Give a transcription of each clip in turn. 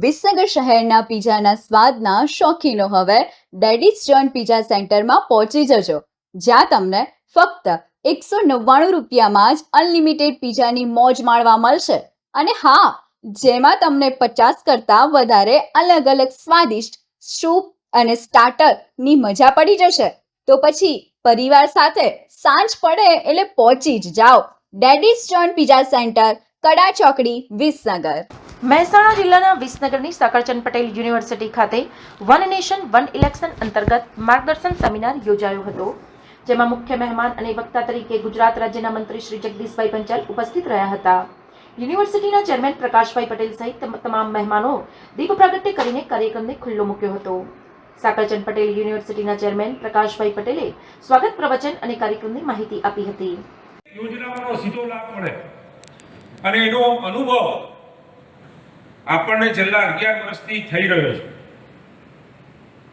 વિસનગર શહેરના પીઝાના સ્વાદના શોખીનો હવે daddy's John pizza સેન્ટરમાં પહોંચી જજો, જ્યાં તમને ફક્ત એકસો નવ્વાણું રૂપિયામાં જ અનલિમિટેડ પીઝાની મોજ માણવા મળશે. અને હા, જેમાં તમને પચાસ કરતાં વધારે અલગ અલગ સ્વાદિષ્ટ સૂપ અને સ્ટાર્ટરની મજા પડી જશે. તો પછી પરિવાર સાથે સાંજ પડે એટલે પહોંચી જ જાઓ. ડેડીસ જોન પીઝા સેન્ટર, કડા ચોકડી, વિસનગર. મહેસાણા જિલ્લાના વિસનગરની સકરચંદ પટેલ યુનિવર્સિટી ખાતે વન નેશન, વન ઇલેક્શન અંતર્ગત માર્ગદર્શન સેમિનાર યોજાયો હતો. જેમાં મુખ્ય મહેમાન અને વક્તા તરીકે ગુજરાત રાજ્યના મંત્રી શ્રી જગદીશભાઈ પંચાલ ઉપસ્થિત રહ્યા હતા. યુનિવર્સિટીના ચેરમેન પ્રકાશભાઈ પટેલ સહિત તમામ મહેમાનો દીપ પ્રાગટ્ય કરીને કાર્યક્રમને ખુલ્લો મૂક્યો હતો. સાકરચંદ પટેલ યુનિવર્સિટીના ચેરમેન પ્રકાશભાઈ પટેલે સ્વાગત પ્રવચન અને કાર્યક્રમની માહિતી આપી હતી. યોજનાઓનો સીધો લાભ મળે. અને એનો અનુભવ આપણને છેલ્લા અગિયાર વર્ષથી થઈ રહ્યો છે.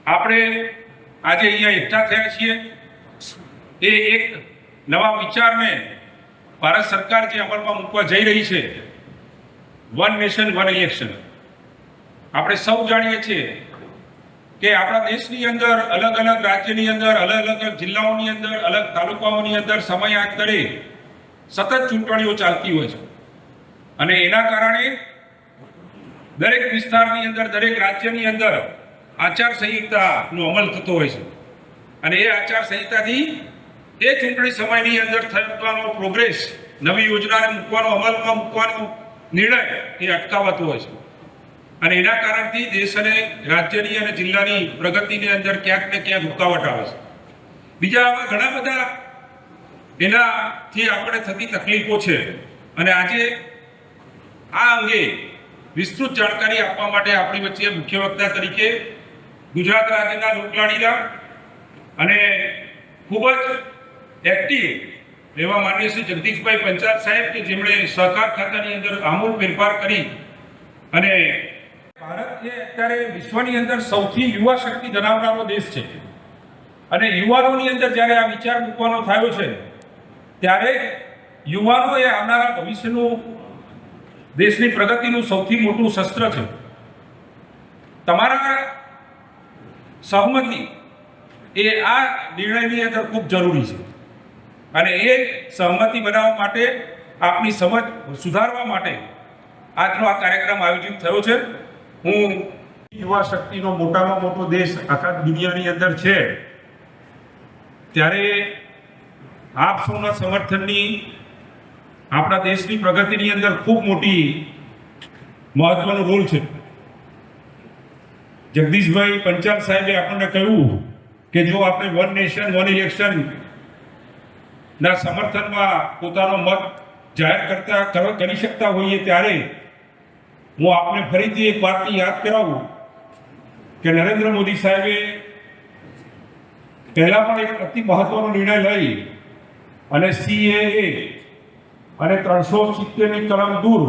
આપણે આજે અહીંયા એકઠા થયા છીએ. એ એક નવા વિચારને ભારત સરકાર જે અમલમાં મૂકવા જઈ રહી છે વન નેશન વન ઇલેક્શન આપણે સૌ જાણીએ છીએ કે આપણા દેશની અંદર, અલગ અલગ રાજ્યની અંદર, અલગ અલગ જિલ્લાઓની અંદર, અલગ તાલુકાઓની અંદર સમય સમયાંતરે સતત ચૂંટણીઓ ચાલતી હોય છે. અને એના કારણે દરેક વિસ્તારની અંદર, દરેક રાજ્યની અંદર આચાર સંહિતાનો અમલ થતો હોય છે. અને એ આચાર સંહિતાથી એ ચૂંટણી સમયની અંદર થવાનો પ્રોગ્રેસ નવી યોજનાને મૂકવાનો, અમલમાં મૂકવાનો નિર્ણય એ અટકાવાતો હોય છે. અને એના કારણથી દેશ અને રાજ્યની અને જિલ્લાની પ્રગતિની અંદર ક્યાંક ને ક્યાંક રૂકાવટ આવે છે. બીજા આવા ઘણા બધા એનાથી આપણે થતી તકલીફો છે. અને આજે આ અંગે વિસ્તૃત જાણકારી આપવા માટે આપણી વચ્ચે મુખ્ય વક્તા તરીકે ગુજરાત રાજ્યના લોકલાડીલા અને ખૂબ જ એક્ટિવ એવા માન્ય શ્રી જગદીશભાઈ પંચાલ સાહેબ કે જેમણે સહકાર ખાતાની અંદર આમૂલ ફેરફાર કરી અને ભારત એ અત્યારે વિશ્વની અંદર સૌથી યુવા શક્તિ ધરાવનારો દેશ છે. અને યુવાનોની અંદર જ્યારે આ વિચાર મૂકવાનો થયો છે, ત્યારે યુવાનો એ આવનારા ભવિષ્યનું, દેશની પ્રગતિનું સૌથી મોટું શસ્ત્ર છે. તમારા સહમતી એ આ નિર્ણયની અંદર ખૂબ જરૂરી છે. અને એ સહમતિ બનાવવા માટે આપની સમજ સુધારવા માટે આજનો આ કાર્યક્રમ આયોજિત થયો છે. હું યુવા શક્તિનો મોટામાં મોટો દેશ આખા દુનિયાની અંદર છે. ત્યારે આપ સૌના સમર્થનની આપણા દેશની પ્રગતિની અંદર ખૂબ મોટી મહત્વનો રોલ છે. જગદીશભાઈ પંચાલ સાહેબે આપણને કહ્યું કે જો આપણે વન નેશન વન ઇલેક્શન ના સમર્થનમાં પોતાનો મત જાહેર કરતા કરી શકતા હોઈએ ત્યારે હું આપને ફરીથી એક વાતની યાદ કરાવું કે નરેન્દ્ર મોદી સાહેબે પહેલા પણ એક અતિ મહત્વનો નિર્ણય લઈ અને સીએએ અને ત્રણસો સિત્તેરની કલમ દૂર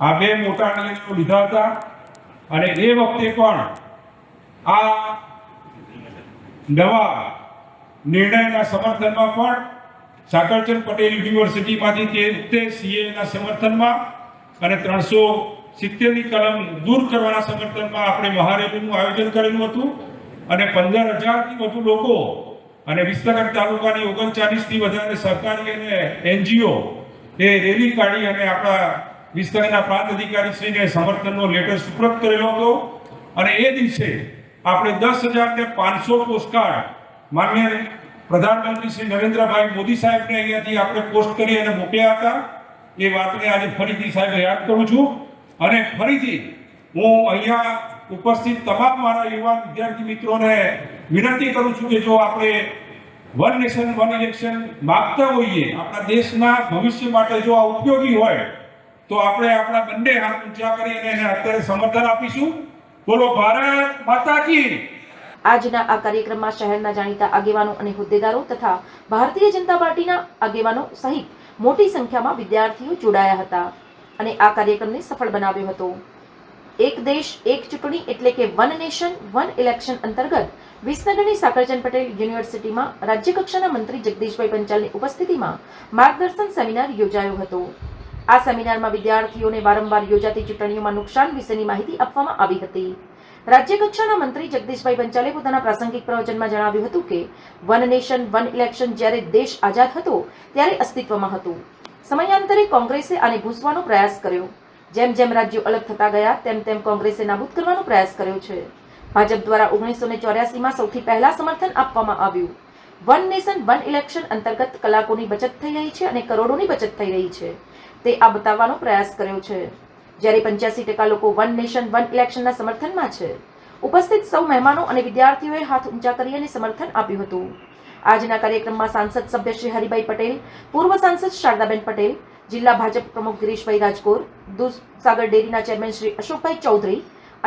આ બે મોટા નિર્ણયો લીધા હતા અને એ વખતે પણ આ નવા નિર્ણયના સમર્થનમાં પણ સાકરચંદ પટેલ યુનિવર્સિટીમાંથી તે વખતે સીએના સમર્થનમાં અને ત્રણસો સિત્તેરની કલમ દૂર કરવાના સમર્થનમાં આપણે મહારેલીનું આયોજન કરેલું હતું અને પંદર હજારથી વધુ લોકો અને વિસનગર તાલુકાની ઓગણચાલીસથી વધારે સરકારી અને એનજીઓ એ રેલી કાઢી અને આપણા વિસ્તારના પ્રાંત અધિકારીશ્રીને સમર્થનનો લેટર સુપ્રત કરેલો હતો. અને એ દિવસે આપણે દસ હજાર ને પાંચસો પોસ્ટકાર્ડ માન્ય પ્રધાનમંત્રી શ્રી નરેન્દ્રભાઈ મોદી સાહેબને અહીંયાથી આપણે પોસ્ટ કરી અને મોકલ્યા હતા. એ વાતને આજે ફરીથી સાહેબ યાદ કરું છું. અને ફરીથી હું અહીંયા ઉપસ્થિત તમામ મારા યુવાન વિદ્યાર્થી મિત્રોને વિનંતી કરું છું કે જો આપણે વન નેશન, વન ઇલેક્શન માગતા હોઈએ, આપણા દેશના ભવિષ્ય માટે જો આ ઉપયોગી હોય, તો આપણે આપણા બંને હાથ ઊંચા કરીને એને અત્યારે સમર્થન આપીશું. બોલો, ભારત માતા કી આજના આ કાર્યક્રમમાં શહેરના જાણીતા આગેવાનો અને હોદ્દેદારો તથા ભારતીય જનતા પાર્ટીના આગેવાનો સહિત મોટી સંખ્યામાં વિદ્યાર્થીઓ જોડાયા હતા અને આ કાર્યક્રમને સફળ બનાવ્યો હતો. એક દેશ, એક ચૂંટણી એટલે કે વન નેશન, વન ઇલેક્શન અંતર્ગત વિસનગરની સાકરચંદ પટેલ યુનિવર્સિટીમાં રાજ્યકક્ષાના મંત્રી જગદીશભાઈ પંચાલની ઉપસ્થિતિમાં માર્ગદર્શન સેમિનાર યોજાયો હતો. આ સેમિનારમાં વિદ્યાર્થીઓને વારંવાર યોજાતી ચૂંટણીઓમાં નુકસાન વિશેની માહિતી આપવામાં આવી હતી. રાજ્યકક્ષાના મંત્રી જગદીશભાઈ પંચાલે પોતાના પ્રાસંગિક પ્રવચનમાં જણાવ્યું હતું કે, વન નેશન, વન ઇલેક્શન જ્યારે દેશ આઝાદ હતો, ત્યારે અસ્તિત્વમાં હતું. સમયાંતરે કોંગ્રેસે આને ભૂસવાનો પ્રયાસ કર્યો. જેમ જેમ રાજ્યો અલગ થતા ગયા, તેમ તેમ કોંગ્રેસે નાબૂદ કરવાનો પ્રયાસ કર્યો છે. ભાજપ દ્વારા ઓગણીસો ને ચોર્યાસીમાં સૌથી પહેલા સમર્થન આપવામાં આવ્યું. વન નેશન, વન ઇલેક્શન અંતર્ગત કલાકોની બચત થઈ રહી છે અને કરોડોની બચત થઈ રહી છે. તે આ બતાવવાનો પ્રયાસ કર્યો છે. જ્યારે પંચ્યાસી ટકા લોકો વન નેશન, વન ઇલેક્શનના સમર્થનમાં છે. ઉપસ્થિત સૌ મહેમાનો અને વિદ્યાર્થીઓએ હાથ ઊંચા કરી અને સમર્થન આપ્યું હતું. આજના કાર્યક્રમમાં સાંસદ સભ્ય શ્રી હરિભાઈ પટેલ, પૂર્વ સાંસદ શારદાબેન પટેલ, જિલ્લા ભાજપ પ્રમુખ ગિરીશભાઈ રાજકોર, દૂધસાગર ડેરીના ચેરમેન શ્રી અશોકભાઈ ચૌધરી,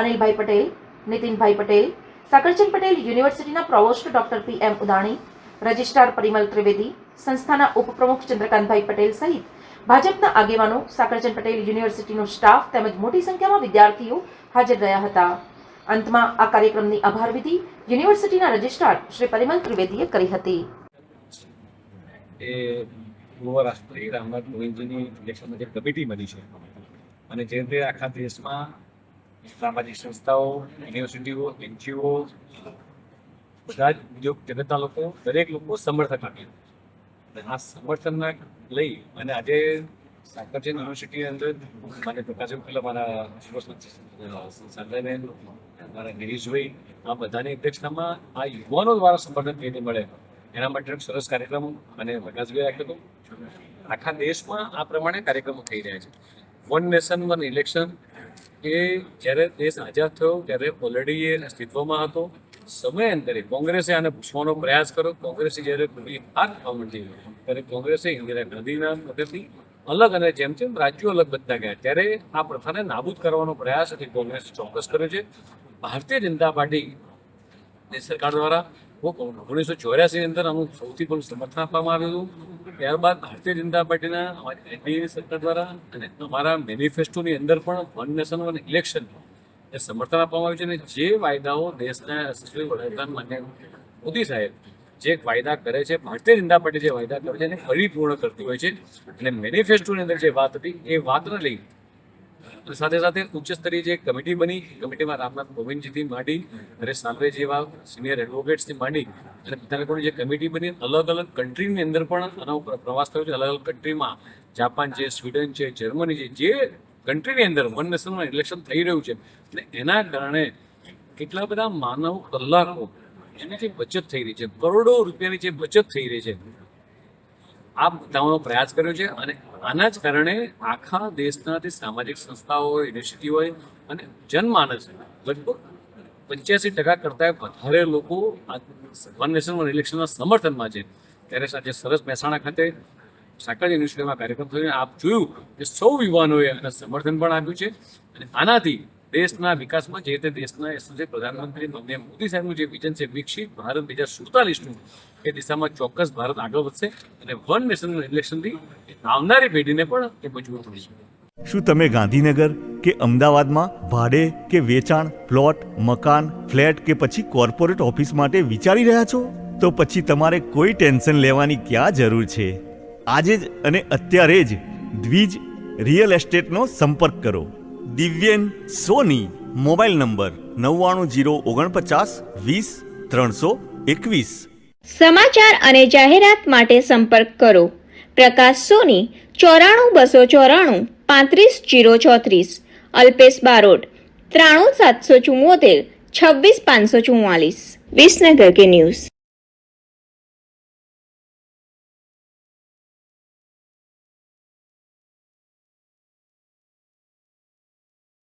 અનિલભાઈ પટેલ, નીતિનભાઈ પટેલ, સાકરચંદ પટેલ યુનિવર્સિટીના provost doctor P M Udani, registrar Parimal Trivedi, સંસ્થાના ઉપપ્રમુખ ચંદ્રકાંતભાઈ પટેલ સહિત ભાજપના આગેવાનો સાકરચંદ પટેલ યુનિવર્સિટીનો સ્ટાફ તેમજ મોટી સંખ્યામાં વિદ્યાર્થીઓ હાજર રહ્યા હતા. અંતમાં આ કાર્યક્રમની આભાર યુનિવર્સિટીના રજિસ્ટ્રાર શ્રી પરિમલ ત્રિવેદીએ કરી હતી. અને જે રીતે આખા દેશમાં સામાજિક સંસ્થાઓ, યુનિવર્સિટીઓ, એનજીઓ બધા ઉદ્યોગ જગતના લોકો, દરેક લોકો સમર્થન આપ્યું આ સમર્થનના લઈ અને આજે સાકરચંદ યુનિવર્સિટીની અંદર મારે પ્રકાશ પેલા મારા સંજયબેન મારા ગિરીશભાઈ, આ બધાની અધ્યક્ષતામાં આ યુવાનો દ્વારા સમર્થન કેવી મળે. એના માટે એક સરસ કાર્યક્રમ અને પ્રકાશભાઈ રાખ્યો હતો. આખા દેશમાં આ પ્રમાણે કાર્યક્રમો થઈ રહ્યા છે. વન નેશન, વન ઇલેક્શન એ જ્યારે દેશ આઝાદ થયો, ત્યારે ઓલરેડી એ અસ્તિત્વમાં હતો. સમયાંતરે કોંગ્રેસે આને પૂછવાનો પ્રયાસ કર્યો. કોંગ્રેસે જ્યારે પૂરી હાથ પામટી ત્યારે કોંગ્રેસે ઇન્દિરા ગાંધીના મદદથી અલગ અને જેમ જેમ રાજ્યો અલગ બનતા ગયા, ત્યારે આ પ્રથાને નાબૂદ કરવાનો પ્રયાસ હતી કોંગ્રેસે ચોક્કસ કર્યો છે. ભારતીય જનતા પાર્ટી ની સરકાર દ્વારા ઓગણીસો ચોર્યાસીની અંદર આનું સૌથી પણ સમર્થન આપવામાં આવ્યું હતું. ત્યારબાદ ભારતીય જનતા પાર્ટીના એનડીએની સરકાર દ્વારા અને અમારા મેનિફેસ્ટોની અંદર પણ વન નેશન વન ઇલેક્શન એ સમર્થન આપવામાં આવ્યું છે અને જે વાયદાઓ દેશના યશસ્વી વડાપ્રધાન માન્ય મોદી સાહેબ જે વાયદા કરે છે, ભારતીય જનતા પાર્ટી જે વાયદા કરે છે, એને પરિપૂર્ણ કરતી હોય છે અને મેનિફેસ્ટોની અંદર જે વાત હતી, એ વાતને લઈ સાથે સાથે ઉચ્ચ સ્તરીય જે કમિટી બની કમિટીમાં રામનાથ કોવિંદજીથી માંડી નરેશ સાલવે જેવા સિનિયર એડવોકેટ્સથી માંડી અને બધા લોકોની જે કમિટી બની, અલગ અલગ કન્ટ્રીની અંદર પણ આનો પ્રવાસ થયો છે, અલગ અલગ કન્ટ્રીમાં જાપાન છે, સ્વીડન છે, જર્મની છે, જે કન્ટ્રીની અંદર વન નેશનમાં ઇલેક્શન થઈ રહ્યું છે. અને એના કારણે કેટલા બધા માનવ કલાકો એની જે બચત થઈ રહી છે. કરોડો રૂપિયાની જે બચત થઈ રહી છે. આ બતાવવાનો પ્રયાસ કર્યો છે અને આના જ કારણે આખા દેશના જે સામાજિક સંસ્થાઓ હોય યુનિવર્સિટી હોય અને જનમાનસ લગભગ પંચ્યાસી ટકા કરતાં વધારે લોકો આ વન નેશન વન ઇલેક્શનના સમર્થનમાં છે. ત્યારે આજે સરસ મહેસાણા ખાતે સાકર યુનિવર્સિટીમાં કાર્યક્રમ થયો. આપ જોયું કે સૌ યુવાનોએ આને સમર્થન પણ આપ્યું છે અને આનાથી દેશના વિકાસમાં જે તે દેશના યશસ્વી પ્રધાનમંત્રી નરેન્દ્ર મોદી સાહેબનું જે વિઝન છે, વિકસિત ભારત બે હજાર સુડતાલીસનું, એ દિશામાં ચોક્કસ ભારત આગળ વધશે અને વન નેશન ઇલેક્શનથી આવનારી પેઢીને પણ એ મજબૂત થશે શું તમે ગાંધીનગર કે અમદાવાદમાં ભાડે કે વેચાણ, પ્લોટ, મકાન, ફ્લેટ કે પછી કોર્પોરેટ ઓફિસ માટે વિચારી રહ્યા છો? તો પછી તમારે કોઈ ટેન્શન લેવાની ક્યાં જરૂર છે? આજે જ અને અત્યારે જ દ્વિજ રિયલ એસ્ટેટનો સંપર્ક કરો. દિવ્યેન સોની, મોબાઈલ નંબર નવ્વાણું જીરો ઓગણપચાસ વીસ ત્રણસો એકવીસ. સમાચાર અને જાહેરાત માટે સંપર્ક કરો. પ્રકાશ સોની, ચોરાણું બસો ચોરાણું, પાંત્રીસ જીરો ચોત્રીસ. અલ્પેશ બારોટ, ત્રાણું સાતસો ચુમ્મોતેર છવ્વીસ પાંચસો ચુમ્માલીસ વિસનગર કે ન્યૂઝ.